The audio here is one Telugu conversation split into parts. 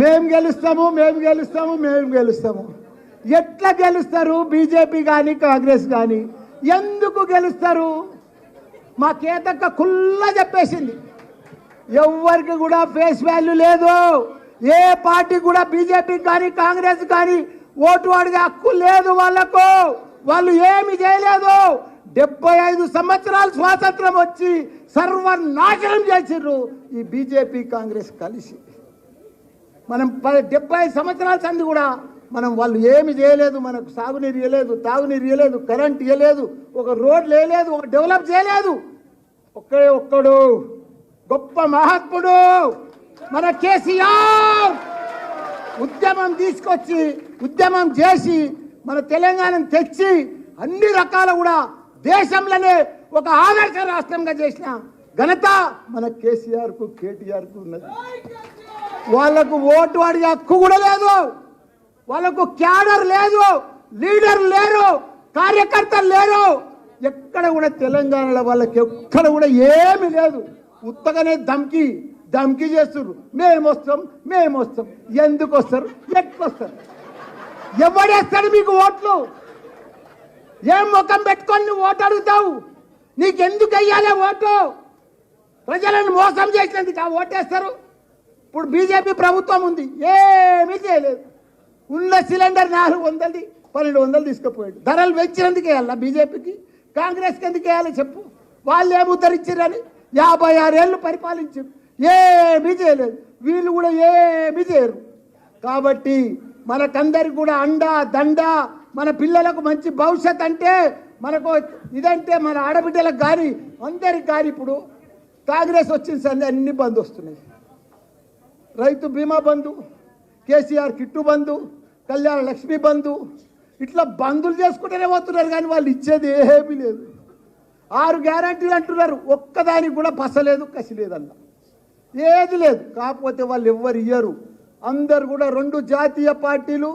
మేము గెలుస్తాము మేము గెలుస్తాము మేము గెలుస్తాము. ఎట్లా గెలుస్తారు? బీజేపీ కానీ కాంగ్రెస్ కానీ ఎందుకు గెలుస్తారు? మా కేతక్క కుల్లా చెప్పేసింది. ఎవరికి కూడా ఫేస్ వాల్యూ లేదు. ఏ పార్టీ కూడా బీజేపీ కానీ కాంగ్రెస్ కానీ ఓటు అడిగే హక్కు లేదు వాళ్ళకు. వాళ్ళు ఏమి చేయలేదు. డెబ్బై ఐదు సంవత్సరాలు స్వాతంత్రం వచ్చి సర్వనాశనం చేసిర్రు ఈ బీజేపీ కాంగ్రెస్ కలిసి. మనం డెబ్బై ఐదు సంవత్సరాల సంది కూడా మనం వాళ్ళు ఏమి చేయలేదు మనకు సాగునీరు ఇవ్వలేదు తాగునీరు ఇవ్వలేదు కరెంట్ ఇవ్వలేదు ఒక రోడ్లు వేయలేదు ఒక డెవలప్ చేయలేదు. ఒక్కడే ఒక్కడు గొప్ప మహాత్ముడు మన కేసీఆర్. ఉద్యమం తీసుకొచ్చి ఉద్యమం చేసి మన తెలంగాణను తెచ్చి అన్ని రకాల కూడా దేశంలోనే ఒక ఆదర్శ రాష్ట్రంగా చేసిన ఘనత మన కేసీఆర్కు కేటీఆర్కు ఉన్నది. వాళ్ళకు ఓటు అడిగే హక్కు కూడా లేదు. వాళ్ళకు క్యాడర్ లేదు. లీడర్ లేరు. కార్యకర్తలు లేరు. ఎక్కడ కూడా తెలంగాణలో వాళ్ళకి ఎక్కడ కూడా ఏమీ లేదు. ఉత్తగానే దమ్కి ధమ్కి చేస్తున్నారు మేము వస్తాం మేము వస్తాం. ఎందుకు వస్తారు? ఎట్లొస్తారు ఎవడేస్తాడు మీకు ఓట్లు? ఏం ముఖం పెట్టుకొని నువ్వు ఓటు అడుగుతావు? నీకెందుకు అయ్యాలే ఓటు? ప్రజలను మోసం చేసినందుకు ఆ ఓటేస్తారు? ఇప్పుడు బీజేపీ ప్రభుత్వం ఉంది. ఏమీ చేయలేదు. ఉన్న సిలిండర్ నాలుగు వందలది పన్నెండు వందలు తీసుకుపోయాడు. ధరలు పెంచినందుకు వేయాలా బీజేపీకి. కాంగ్రెస్కి ఎందుకు వేయాలి చెప్పు. వాళ్ళు ఏమి ఉద్ధరించారని యాభై ఆరేళ్ళు పరిపాలించారు. ఏమీ చేయలేదు. వీళ్ళు కూడా ఏమీ చేయరు. కాబట్టి మనకందరికి కూడా అండ దండ మన పిల్లలకు మంచి భవిష్యత్ అంటే మనకు ఇదంటే మన ఆడబిడ్డలకు కానీ అందరికి కానీ ఇప్పుడు కాంగ్రెస్ వచ్చిన సంది అన్ని బంద్ వస్తున్నాయి. రైతు బీమా బంధు కేసీఆర్ కిట్టు బంధు కళ్యాణ లక్ష్మి బంధు ఇట్లా బంధులు చేసుకుంటేనే పోతున్నారు కానీ వాళ్ళు ఇచ్చేది ఏమీ లేదు. ఆరు గ్యారంటీలు అంటున్నారు. ఒక్కదానికి కూడా పసలేదు కసి ఏది లేదు. కాకపోతే వాళ్ళు ఎవ్వరు ఇయ్యరు. అందరు కూడా రెండు జాతీయ పార్టీలు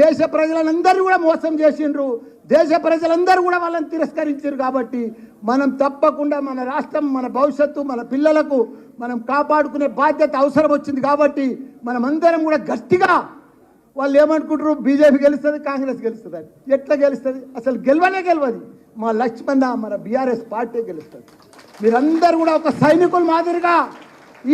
దేశ ప్రజలందరూ కూడా మోసం చేసిండ్రు. దేశ ప్రజలందరూ కూడా వాళ్ళని తిరస్కరించారు కాబట్టి మనం తప్పకుండా మన రాష్ట్రం మన భవిష్యత్తు మన పిల్లలకు మనం కాపాడుకునే బాధ్యత అవసరం వచ్చింది కాబట్టి మనమందరం కూడా గట్టిగా వాళ్ళు ఏమనుకుంటారు? బీజేపీ గెలుస్తుంది కాంగ్రెస్ గెలుస్తుంది ఎట్లా గెలుస్తుంది? అసలు గెలవనే గెలవదు. మా లక్ష్మణ మన బీఆర్ఎస్ పార్టీ గెలుస్తుంది. మీరందరూ కూడా ఒక సైనికుల మాదిరిగా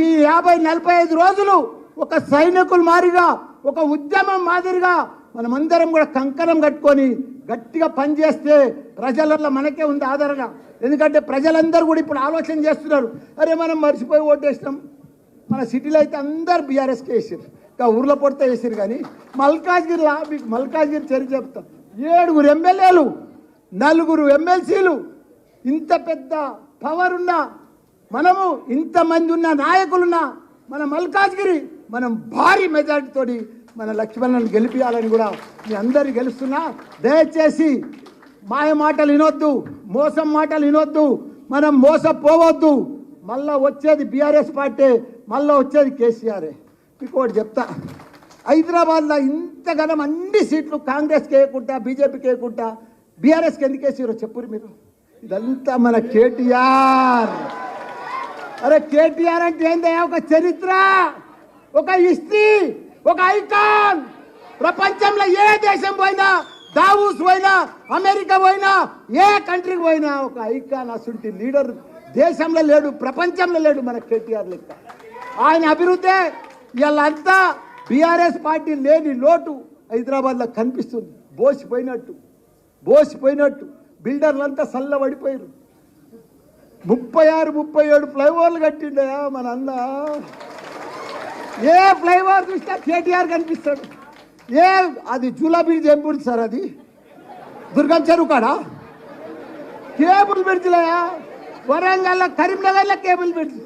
ఈ యాభై నలభై ఐదు రోజులు ఒక సైనికుల మాదిరిగా ఒక ఉద్యమం మాదిరిగా మనమందరం కూడా కంకణం కట్టుకొని గట్టిగా పనిచేస్తే ప్రజలలో మనకే ఉంది ఆధారంగా ఎందుకంటే ప్రజలందరూ కూడా ఇప్పుడు ఆలోచన చేస్తున్నారు. అరే మనం మర్చిపోయి ఓటేసినాం. మన సిటీలో అయితే అందరు బీఆర్ఎస్కి వేసారు ఇంకా ఊర్లో పొడితే వేసారు కానీ మల్కాజ్గిరిలా మీకు మల్కాజ్గిరి చరి చెప్తాం. ఏడుగురు ఎమ్మెల్యేలు నలుగురు ఎమ్మెల్సీలు ఇంత పెద్ద పవర్ ఉన్నా మనము ఇంతమంది ఉన్న నాయకులున్నా మన మల్కాజ్గిరి మనం భారీ మెజారిటీతోటి మన లక్ష్మణ్ని గెలిపించాలని కూడా మీ అందరు గెలుస్తున్నా. దయచేసి మాయ మాటలు వినొద్దు మోసం మాటలు వినొద్దు మనం మోసపోవద్దు. మళ్ళా వచ్చేది బీఆర్ఎస్ పార్టీ మళ్ళా వచ్చేది కేసీఆరే. మీకు ఒకటి చెప్తా. హైదరాబాద్లో ఇంతగానం అన్ని సీట్లు కాంగ్రెస్కి వేయకుండా బీజేపీకి వేయకుండా బీఆర్ఎస్కి ఎందుకు వేసారో చెప్పురు మీరు? ఇదంతా మన కేటీఆర్. అరే కేటీఆర్ అంటే ఏందయ్యా? ఒక చరిత్ర ఒక హిస్టరీ. ఒక ఐకాన్! ప్రపంచంలో ఏ దేశం పోయినా దావూస్ పోయినా అమెరికా పోయినా ఏ కంట్రీకి పోయినా ఒక ఐకాన్ అసుంటి లీడర్ దేశంలో లేడు ప్రపంచంలో లేడు మన కేటీఆర్ లెక్క. ఆయన అభివృద్ధి వీళ్ళంతా బీఆర్ఎస్ పార్టీ లేని లోటు హైదరాబాద్లో కనిపిస్తుంది. బోసిపోయినట్టు బోసిపోయినట్టు. బిల్డర్లంతా చల్లబడిపోయారు ముప్పై ఆరు ముప్పై ఏడు ఫ్లైఓవర్లు కట్టిండయా మన అన్న? ఏ ఫ్లైఓవర్ చూసినా కేటీఆర్ కనిపిస్తాడు. ఏ అది జూలా బ్రిడ్జ్ ఏం బ్రిడ్జ్ సార్ అది. దుర్గం చెరువు కాడా కేబుల్ బ్రిడ్జ్లయా వరంగల్లో కరీంనగర్లో కేబుల్ బ్రిడ్జ్.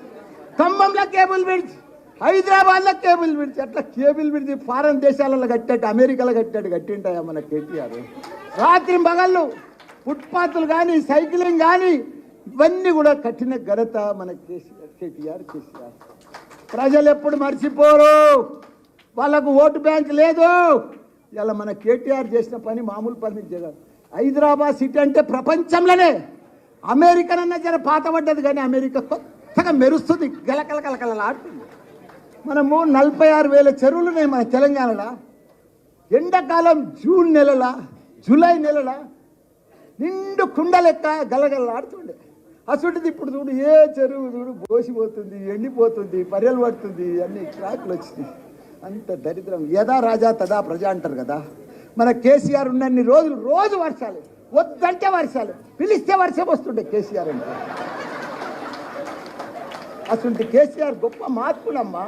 ఖమ్మంలో కేబుల్ బ్రిడ్జ్. హైదరాబాద్లో కేబుల్ బ్రిడ్జ్. అట్లా కేబుల్ బ్రిడ్జ్ ఫారెన్ దేశాలలో కట్టాడు అమెరికాలో కట్టాడు కట్టింటాయా మన కేటీఆర్? రాత్రి మగళ్ళు ఫుట్పాత్లు కానీ సైక్లింగ్ కానీ ఇవన్నీ కూడా కట్టిన ఘనత మన కేసీఆర్ కేటీఆర్ కేసీఆర్. ప్రజలు ఎప్పుడు మర్చిపోరు. వాళ్ళకు ఓటు బ్యాంక్ లేదు. ఇలా మన కేటీఆర్ చేసిన పని మామూలు పని జగన్ హైదరాబాద్ సిటీ అంటే ప్రపంచంలోనే. అమెరికన్ అన్న జర పాతబడ్డది కానీ అమెరికా కొత్తగా మెరుస్తుంది. గలకల కలకలలాడుతుంది మనము నలభై ఆరు వేల చెరువులు ఉన్నాయి మన తెలంగాణలో. ఎండాకాలం జూన్ నెలల జూలై నెలల నిండు కుండలెక్క గలగలలాడుతుండే అటువంటిది ఇప్పుడు చూడు ఏ చెరువు చూడు పోసిపోతుంది ఎండిపోతుంది పర్యలు పడుతుంది అన్ని ట్రాక్లు వచ్చినాయి. అంత దరిద్రం. యదా రాజా తదా ప్రజ అంటారు కదా. మన కేసీఆర్ ఉన్నన్ని రోజులు రోజు వర్షాలు. వద్దంటే వర్షాలు. పిలిస్తే వర్షం వస్తుండే కేసీఆర్ అంటే. అటువంటి కేసీఆర్ గొప్ప మార్పులమ్మా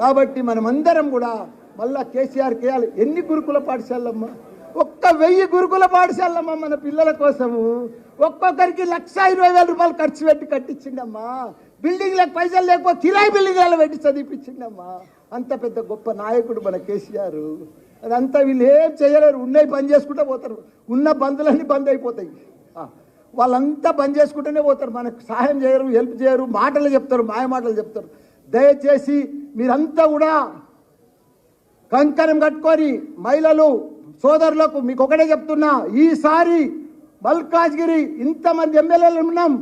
కాబట్టి మనమందరం కూడా మళ్ళా కేసీఆర్ కేయాలి ఎన్ని గురుకుల పాఠశాలమ్మా ఒక్క వెయ్యి గురుకుల పాఠశాలమ్మా మన పిల్లల కోసము. ఒక్కొక్కరికి లక్ష ఇరవై వేల రూపాయలు ఖర్చు పెట్టి కట్టించిండమ్మా. బిల్డింగ్లకు పైసలు లేకపోతే కిరాయి బిల్డింగ్లలో పెట్టి చదివిపించిండమ్మా. అంత పెద్ద గొప్ప నాయకుడు మన కేసీఆర్. అదంతా వీళ్ళు ఏం చేయలేరు. ఉన్నాయి పని చేసుకుంటూ పోతారు. ఉన్న బంధులన్నీ బంద్ అయిపోతాయి. వాళ్ళంతా బంద్ చేసుకుంటూనే పోతారు. మనకు సహాయం చేయరు హెల్ప్ చేయరు మాటలు చెప్తారు మాయ మాటలు చెప్తారు. దయచేసి మీరంతా కూడా కంకణం కట్టుకొని మహిళలు సోదరులకు మీకు ఒకటే చెప్తున్నా ఈసారి మల్కాజ్గిరి ఇంతమంది ఎమ్మెల్యేలు ఉన్నాం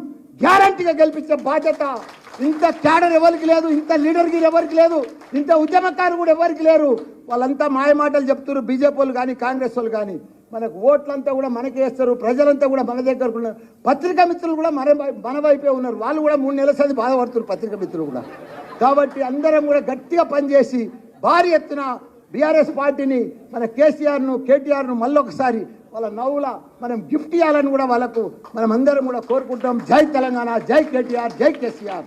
గ్యారంటీగా గెలిపించే బాధ్యత. ఇంత క్యాడర్ ఎవరికి లేదు ఇంత లీడర్కి ఎవరికి లేదు ఇంత ఉద్యమకారు కూడా ఎవరికి లేరు. వాళ్ళంతా మాయమాటలు చెప్తున్నారు చెప్తారు బీజేపీ వాళ్ళు కానీ కాంగ్రెస్ వాళ్ళు కానీ. మనకు ఓట్లంతా కూడా మనకే వేస్తారు ప్రజలంతా కూడా మన దగ్గరకు ఉన్నారు. పత్రికా మిత్రులు కూడా మన మన వైపే ఉన్నారు. వాళ్ళు కూడా మూడు నెలల సంది బాధపడుతున్నారు పత్రికా మిత్రులు కూడా. కాబట్టి అందరం కూడా గట్టిగా పనిచేసి భారీ ఎత్తున బీఆర్ఎస్ పార్టీని మన కేసీఆర్ను కేటీఆర్ను మళ్ళొకసారి వాళ్ళ నవ్వుల మనం గిఫ్ట్ ఇవ్వాలని కూడా వాళ్ళకు మనం అందరం కూడా కోరుకుంటాం. జై తెలంగాణ జై కేటీఆర్ జై కేసీఆర్.